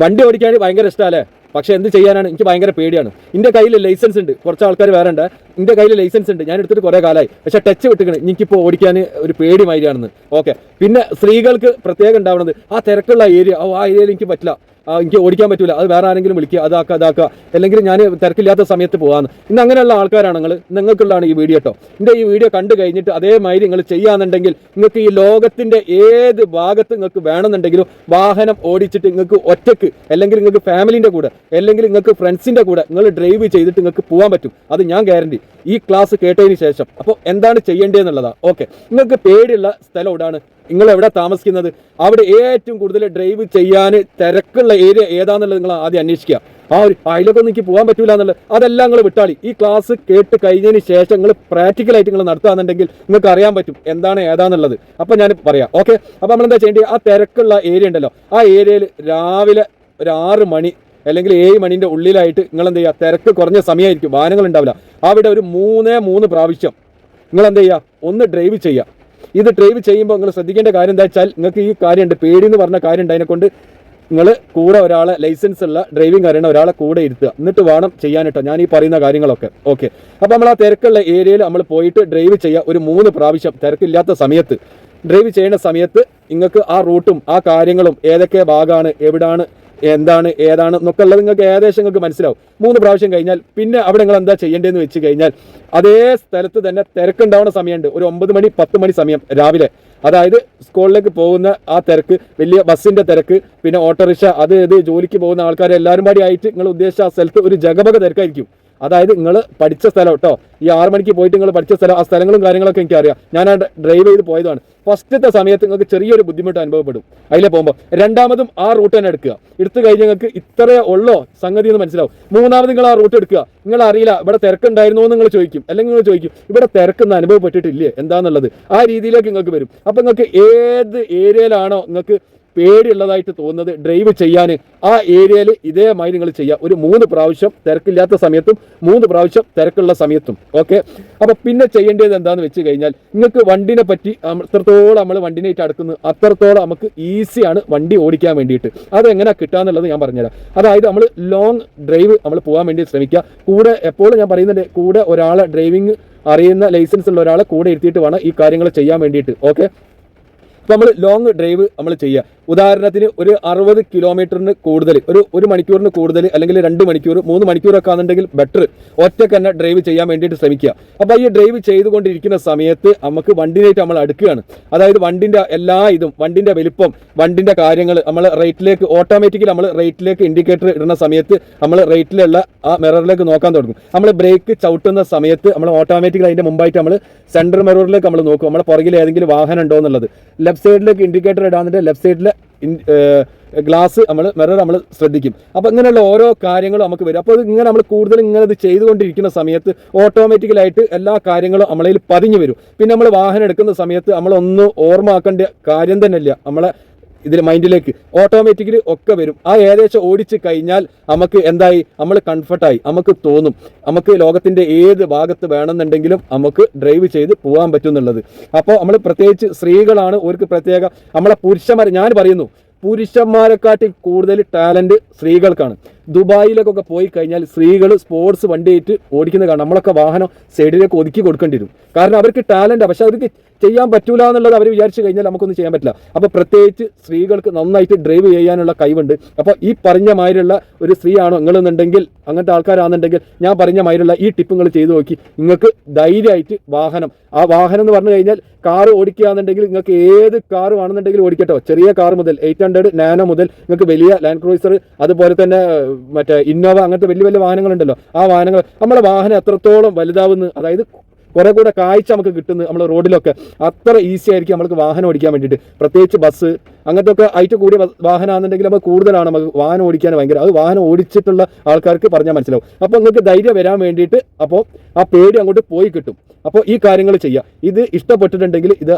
വണ്ടി ഓടിക്കാൻ ഭയങ്കര ഇഷ്ടമല്ലേ പക്ഷെ എന്ത് ചെയ്യാനാണ്? എനിക്ക് ഭയങ്കര പേടിയാണ്. എന്റെ കയ്യിൽ ലൈസൻസ് ഉണ്ട്. കുറച്ച് ആൾക്കാർ വേറെ ഉണ്ട്. എന്റെ കയ്യിൽ ലൈസൻസ് ഉണ്ട്. ഞാൻ എടുത്തിട്ട് കുറേ കാലമായി പക്ഷെ ടച്ച് വിട്ടിക്കണ്. എനിക്കിപ്പോൾ ഓടിക്കാൻ ഒരു പേടി മാതിരിയാണെന്ന്. ഓക്കെ. പിന്നെ സ്ത്രീകൾക്ക് പ്രത്യേകം ഉണ്ടാവുന്നത് ആ തിരക്കുള്ള ഏരിയ ആ ഏരിയയിൽ എനിക്ക് പറ്റില്ല. എനിക്ക് ഓടിക്കാൻ പറ്റൂല. അത് വേറെ ആരെങ്കിലും വിളിക്കുക അതാക്കുക അതാക്കുക അല്ലെങ്കിൽ ഞാൻ തിരക്കില്ലാത്ത സമയത്ത് പോകാമെന്ന് ഇന്ന് അങ്ങനെയുള്ള ആൾക്കാരാണ് നിങ്ങൾ. നിങ്ങൾക്കുള്ളതാണ് ഈ വീഡിയോ കേട്ടോ എന്റെ ഈ വീഡിയോ കണ്ടു കഴിഞ്ഞിട്ട് അതേമാതിരി നിങ്ങൾ ചെയ്യാന്നുണ്ടെങ്കിൽ നിങ്ങൾക്ക് ഈ ലോകത്തിന്റെ ഏത് ഭാഗത്ത് നിങ്ങൾക്ക് വേണമെന്നുണ്ടെങ്കിലും വാഹനം ഓടിച്ചിട്ട് നിങ്ങൾക്ക് ഒറ്റയ്ക്ക് അല്ലെങ്കിൽ നിങ്ങൾക്ക് ഫാമിലിന്റെ കൂടെ അല്ലെങ്കിൽ നിങ്ങൾക്ക് ഫ്രണ്ട്സിന്റെ കൂടെ നിങ്ങൾ ഡ്രൈവ് ചെയ്തിട്ട് നിങ്ങൾക്ക് പോകാൻ പറ്റും. അത് ഞാൻ ഗ്യാരണ്ടി. ഈ ക്ലാസ് കേട്ടതിന് ശേഷം. അപ്പോൾ എന്താണ് ചെയ്യേണ്ടതെന്നുള്ളതാണ് ഓക്കെ. നിങ്ങൾക്ക് പേടിയുള്ള സ്ഥലം എവിടെയാണ് നിങ്ങൾ എവിടെ താമസിക്കുന്നത്? അവിടെ ഏറ്റവും കൂടുതൽ ഡ്രൈവ് ചെയ്യാൻ തിരക്കുള്ള ഏരിയ ഏതാന്നുള്ളത് നിങ്ങൾ ആദ്യം അന്വേഷിക്കുക. ആ ഒരു അതിലൊക്കെ ഒന്നും എനിക്ക് പോകാൻ പറ്റൂല എന്നുള്ളത് അതെല്ലാം നിങ്ങൾ വിട്ടാളി. ഈ ക്ലാസ് കേട്ട് കഴിഞ്ഞതിന് ശേഷം നിങ്ങൾ പ്രാക്ടിക്കലായിട്ട് നിങ്ങൾ നടത്തുകയാണെന്നുണ്ടെങ്കിൽ നിങ്ങൾക്ക് അറിയാൻ പറ്റും എന്താണ് ഏതാന്നുള്ളത്. അപ്പം ഞാൻ പറയാം. ഓക്കെ അപ്പം നമ്മൾ എന്താ ചെയ്യേണ്ടത്? ആ തിരക്കുള്ള ഏരിയ ഉണ്ടല്ലോ. ആ ഏരിയയിൽ രാവിലെ ഒരു ആറ് മണി അല്ലെങ്കിൽ ഏഴ് മണിന്റെ ഉള്ളിലായിട്ട് നിങ്ങൾ എന്ത് ചെയ്യുക? തിരക്ക് കുറഞ്ഞ സമയമായിരിക്കും. വാഹനങ്ങൾ ഉണ്ടാവില്ല. അവിടെ ഒരു മൂന്നേ മൂന്ന് പ്രാവശ്യം നിങ്ങൾ എന്ത് ചെയ്യുക? ഒന്ന് ഡ്രൈവ് ചെയ്യുക. ഇത് ഡ്രൈവ് ചെയ്യുമ്പോൾ നിങ്ങൾ ശ്രദ്ധിക്കേണ്ട കാര്യം എന്താ വെച്ചാൽ നിങ്ങൾക്ക് ഈ കാര്യമുണ്ട്. പേടി എന്ന് പറഞ്ഞ കാര്യം ഉണ്ട് അതിനെക്കൊണ്ട് നിങ്ങൾ കൂടെ ഒരാളെ ലൈസൻസ് ഉള്ള ഡ്രൈവിംഗ് അറിയണ ഒരാളെ കൂടെ ഇരുത്തുക. എന്നിട്ട് വേണം ചെയ്യാൻ കേട്ടോ ഞാൻ ഈ പറയുന്ന കാര്യങ്ങളൊക്കെ. ഓക്കെ അപ്പോൾ നമ്മൾ ആ തിരക്കുള്ള ഏരിയയിൽ നമ്മൾ പോയിട്ട് ഡ്രൈവ് ചെയ്യുക ഒരു മൂന്ന് പ്രാവശ്യം. തിരക്കില്ലാത്ത സമയത്ത്. ഡ്രൈവ് ചെയ്യുന്ന സമയത്ത് നിങ്ങൾക്ക് ആ റൂട്ടും ആ കാര്യങ്ങളും ഏതൊക്കെ ഭാഗമാണ് എവിടാണ് എന്താണ് ഏതാണ് എന്നൊക്കെ ഉള്ളത് നിങ്ങൾക്ക് ഏകദേശം നിങ്ങൾക്ക് മനസ്സിലാവും. മൂന്ന് പ്രാവശ്യം കഴിഞ്ഞാൽ പിന്നെ അവിടെ നിങ്ങൾ എന്താ ചെയ്യേണ്ടതെന്ന് വെച്ച് കഴിഞ്ഞാൽ അതേ സ്ഥലത്ത് തന്നെ തിരക്കുണ്ടാവുന്ന സമയമുണ്ട്. ഒരു ഒമ്പത് മണി പത്ത് മണി സമയം രാവിലെ. അതായത് സ്കൂളിലേക്ക് പോകുന്ന ആ തിരക്ക് വലിയ ബസ്സിന്റെ തിരക്ക് പിന്നെ ഓട്ടോറിക്ഷ അത് ഇത് ജോലിക്ക് പോകുന്ന ആൾക്കാരെല്ലാവരും പാടി ആയിട്ട് നിങ്ങൾ ഉദ്ദേശിച്ച ആ സ്ഥലത്ത് ഒരു ജഗപക തിരക്കായിരിക്കും. അതായത് നിങ്ങൾ പഠിച്ച സ്ഥലം കേട്ടോ ഈ ആറ് മണിക്ക് പോയിട്ട് നിങ്ങൾ പഠിച്ച സ്ഥലം ആ സ്ഥലങ്ങളും കാര്യങ്ങളൊക്കെ എനിക്ക് അറിയാം ഞാൻ ആ ഡ്രൈവ് ചെയ്ത് പോയതാണ്. ഫസ്റ്റത്തെ സമയത്ത് നിങ്ങൾക്ക് ചെറിയൊരു ബുദ്ധിമുട്ട് അനുഭവപ്പെടും. അതിലെ പോകുമ്പോൾ രണ്ടാമതും ആ റൂട്ട് തന്നെ എടുക്കുക. എടുത്തു കഴിഞ്ഞ് നിങ്ങൾക്ക് ഇത്രയേ ഉള്ളോ സംഗതി എന്ന് മനസ്സിലാവും. മൂന്നാമത് നിങ്ങൾ ആ റൂട്ട് എടുക്കുക. നിങ്ങൾ അറിയില്ല ഇവിടെ തിരക്കുണ്ടായിരുന്നോ എന്ന് നിങ്ങൾ ചോദിക്കും. അല്ലെങ്കിൽ നിങ്ങൾ ചോദിക്കും ഇവിടെ തിരക്കൊന്നും അനുഭവപ്പെട്ടിട്ടില്ലേ? എന്താന്നുള്ളത്. ആ രീതിയിലേക്ക് നിങ്ങൾക്ക് വരും. അപ്പം നിങ്ങൾക്ക് ഏത് ഏരിയയിലാണോ നിങ്ങൾക്ക് പേടിയുള്ളതായിട്ട് തോന്നുന്നത് ഡ്രൈവ് ചെയ്യാൻ ആ ഏരിയയിൽ ഇതേമായി നിങ്ങൾ ചെയ്യുക ഒരു മൂന്ന് പ്രാവശ്യം തിരക്കില്ലാത്ത സമയത്തും മൂന്ന് പ്രാവശ്യം തിരക്കുള്ള സമയത്തും. ഓക്കെ അപ്പോൾ പിന്നെ ചെയ്യേണ്ടത് എന്താണെന്ന് വെച്ച് കഴിഞ്ഞാൽ നിങ്ങൾക്ക് വണ്ടിനെ പറ്റി അത്രത്തോളം നമ്മൾ വണ്ടിനായിട്ട് അടുക്കുന്നു അത്രത്തോളം നമുക്ക് ഈസിയാണ് വണ്ടി ഓടിക്കാൻ വേണ്ടിയിട്ട്. അതെങ്ങനെ കിട്ടാന്നുള്ളത് ഞാൻ പറഞ്ഞുതരാം. അതായത് നമ്മൾ ലോങ് ഡ്രൈവ് നമ്മൾ പോകാൻ വേണ്ടി ശ്രമിക്കുക. കൂടെ എപ്പോഴും ഞാൻ പറയുന്നുണ്ട് കൂടെ ഒരാളെ ഡ്രൈവിംഗ് അറിയുന്ന ലൈസൻസ് ഉള്ള ഒരാളെ കൂടെ ഇരുത്തിയിട്ട് വേണം ഈ കാര്യങ്ങൾ ചെയ്യാൻ വേണ്ടിയിട്ട്. ഓക്കെ അപ്പോൾ നമ്മൾ ലോങ് ഡ്രൈവ് നമ്മൾ ചെയ്യുക. ഉദാഹരണത്തിന് ഒരു അറുപത് കിലോമീറ്ററിന് കൂടുതൽ ഒരു ഒരു മണിക്കൂറിന് കൂടുതൽ അല്ലെങ്കിൽ രണ്ട് മണിക്കൂർ മൂന്ന് മണിക്കൂറൊക്കെ ആണെന്നുണ്ടെങ്കിൽ ബെറ്റർ ഒറ്റയ്ക്ക് തന്നെ ഡ്രൈവ് ചെയ്യാൻ വേണ്ടിയിട്ട് ശ്രമിക്കുക. അപ്പോൾ ഈ ഡ്രൈവ് ചെയ്തുകൊണ്ടിരിക്കുന്ന സമയത്ത് നമുക്ക് വണ്ടിയിലേക്ക് നമ്മൾ അടുക്കുകയാണ്. അതായത് വണ്ടിന്റെ എല്ലാ ഇതും വണ്ടിന്റെ വലിപ്പം വണ്ടിന്റെ കാര്യങ്ങൾ നമ്മൾ റേറ്റിലേക്ക് ഓട്ടോമാറ്റിക്കലി നമ്മൾ റേറ്റിലേക്ക് ഇൻഡിക്കേറ്റർ ഇടുന്ന സമയത്ത് നമ്മൾ റേറ്റിലുള്ള ആ മിററിലേക്ക് നോക്കാൻ തുടങ്ങും. നമ്മൾ ബ്രേക്ക് ചവിട്ടുന്ന സമയത്ത് നമ്മൾ ഓട്ടോമാറ്റിക്കലി അതിന്റെ മുമ്പായിട്ട് നമ്മൾ സെൻട്രൽ മിററിലേക്ക് നമ്മൾ നോക്കും. നമ്മൾ പുറകിൽ ഏതെങ്കിലും വാഹനം ഉണ്ടോ എന്നുള്ളത്. ലെഫ്റ്റ് സൈഡിലേക്ക് ഇൻഡിക്കേറ്റർ ഇടാന്നിട്ട് ലെഫ്റ്റ് സൈഡിൽ ഗ്ലാസ് നമ്മൾ മിറർ നമ്മൾ ശ്രദ്ധിക്കും. അപ്പോൾ ഇങ്ങനെയുള്ള ഓരോ കാര്യങ്ങളും നമുക്ക് വരും. അപ്പോൾ ഇങ്ങനെ നമ്മൾ കൂടുതൽ ഇങ്ങനെ ഇത് ചെയ്തുകൊണ്ടിരിക്കുന്ന സമയത്ത് ഓട്ടോമാറ്റിക്കലായിട്ട് എല്ലാ കാര്യങ്ങളും നമ്മളതിൽ പതിഞ്ഞു വരും. പിന്നെ നമ്മൾ വാഹനം എടുക്കുന്ന സമയത്ത് നമ്മളൊന്ന് ഓർമ്മ ആക്കേണ്ട കാര്യം തന്നെ ഇല്ല നമ്മളെ ഇതിൽ മൈൻഡിലേക്ക് ഓട്ടോമാറ്റിക്കലി ഒക്കെ വരും. ആ ഏകദേശം ഓടിച്ച് കഴിഞ്ഞാൽ നമുക്ക് എന്തായി? നമ്മൾ കംഫർട്ടായി നമുക്ക് തോന്നും. നമുക്ക് ലോകത്തിന്റെ ഏത് ഭാഗത്ത് വേണമെന്നുണ്ടെങ്കിലും നമുക്ക് ഡ്രൈവ് ചെയ്ത് പോകാൻ പറ്റും എന്നുള്ളത് അപ്പോൾ നമ്മൾ പ്രത്യേകിച്ച് സ്ത്രീകളാണ് ഒരു പ്രത്യേക നമ്മളെ പുരുഷന്മാർ ഞാൻ പറയുന്നു. പുരുഷന്മാരെക്കാട്ടി കൂടുതൽ ടാലന്റ് സ്ത്രീകൾക്കാണ്. ദുബായിലേക്കൊക്കെ പോയി കഴിഞ്ഞാൽ സ്ത്രീകൾ സ്പോർട്സ് വണ്ടിയായിട്ട് ഓടിക്കുന്നത് കാണാം. നമ്മളൊക്കെ വാഹനം സൈഡിലേക്ക് ഒതുക്കി കൊടുക്കേണ്ടി വരും. കാരണം അവർക്ക് ടാലന്റ് പക്ഷെ അവർക്ക് ചെയ്യാൻ പറ്റൂല എന്നുള്ളത് അവർ വിചാരിച്ചു കഴിഞ്ഞാൽ നമുക്കൊന്നും ചെയ്യാൻ പറ്റില്ല. അപ്പോൾ പ്രത്യേകിച്ച് സ്ത്രീകൾക്ക് നന്നായിട്ട് ഡ്രൈവ് ചെയ്യാനുള്ള കഴിവുണ്ട്. അപ്പോൾ ഈ പറഞ്ഞ മാതിരിയുള്ള ഒരു സ്ത്രീയാണോ നിങ്ങളെന്നുണ്ടെങ്കിൽ അങ്ങനത്തെ ആൾക്കാരാണെന്നുണ്ടെങ്കിൽ ഞാൻ പറഞ്ഞ മാതിരിയുള്ള ഈ ടിപ്പുകൾ ചെയ്തു നോക്കി. നിങ്ങൾക്ക് ധൈര്യമായിട്ട് വാഹനം ആ വാഹനം എന്ന് പറഞ്ഞു കഴിഞ്ഞാൽ കാർ ഓടിക്കുകയാണെന്നുണ്ടെങ്കിൽ നിങ്ങൾക്ക് ഏത് കാർ വേണമെന്നുണ്ടെങ്കിൽ ഓടിക്കട്ടോ. ചെറിയ കാർ മുതൽ എയ്റ്റ് ഹൺഡ്രഡ് നാനോ മുതൽ നിങ്ങൾക്ക് വലിയ ലാൻഡ് ക്രൂസർ അതുപോലെ തന്നെ മറ്റേ ഇന്നോവ അങ്ങനത്തെ വലിയ വലിയ വാഹനങ്ങളുണ്ടല്ലോ. ആ വാഹനങ്ങൾ നമ്മുടെ വാഹനം എത്രത്തോളം വലുതാവുന്നു അതായത് കുറെ കൂടെ കാഴ്ച നമുക്ക് കിട്ടുന്നത് നമ്മൾ റോഡിലൊക്കെ അത്ര ഈസി ആയിരിക്കും നമുക്ക് വാഹനം ഓടിക്കാൻ വേണ്ടിയിട്ട്. പ്രത്യേകിച്ച് ബസ് അങ്ങനത്തെ ഒക്കെ ആയിട്ട് കൂടിയ വാഹനമാണെന്നുണ്ടെങ്കിൽ നമുക്ക് കൂടുതലാണ് നമുക്ക് വാഹനം ഓടിക്കാൻ ഭയങ്കര അത് വാഹനം ഓടിച്ചിട്ടുള്ള ആൾക്കാർക്ക് പറഞ്ഞാൽ മനസ്സിലാവും. അപ്പോൾ നിങ്ങൾക്ക് ധൈര്യം വരാൻ വേണ്ടിയിട്ട് അപ്പോൾ ആ പേടി അങ്ങോട്ട് പോയി കിട്ടും. അപ്പോൾ ഈ കാര്യങ്ങൾ ചെയ്യുക ഇത് ഇഷ്ടപ്പെട്ടിട്ടുണ്ടെങ്കിൽ ഇത്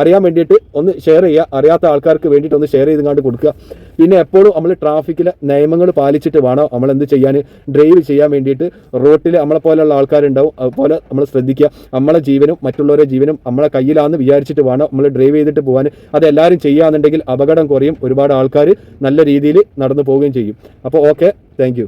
അറിയാൻ വേണ്ടിയിട്ട് ഒന്ന് ഷെയർ ചെയ്യുക. അറിയാത്ത ആൾക്കാർക്ക് വേണ്ടിയിട്ട് ഒന്ന് ഷെയർ ചെയ്ത് കണ്ട് കൊടുക്കുക. പിന്നെ എപ്പോഴും നമ്മൾ ട്രാഫിക്കിലെ നിയമങ്ങൾ പാലിച്ചിട്ട് വേണം നമ്മൾ എന്ത് ചെയ്യാൻ ഡ്രൈവ് ചെയ്യാൻ വേണ്ടിയിട്ട്. റോട്ടിൽ നമ്മളെ പോലെയുള്ള ആൾക്കാരുണ്ടാവും. അതുപോലെ നമ്മൾ ശ്രദ്ധിക്കുക. നമ്മളെ ജീവനും മറ്റുള്ളവരുടെ ജീവനും നമ്മളെ കയ്യിലാണെന്ന് വിചാരിച്ചിട്ട് വേണം നമ്മൾ ഡ്രൈവ് ചെയ്തിട്ട് പോകാൻ. അത് എല്ലാവരും ചെയ്യുകയാണെന്നുണ്ടെങ്കിൽ അപകടം കുറയും. ഒരുപാട് ആൾക്കാർ നല്ല രീതിയിൽ നടന്നു പോവുകയും ചെയ്യും. അപ്പോൾ ഓക്കെ താങ്ക്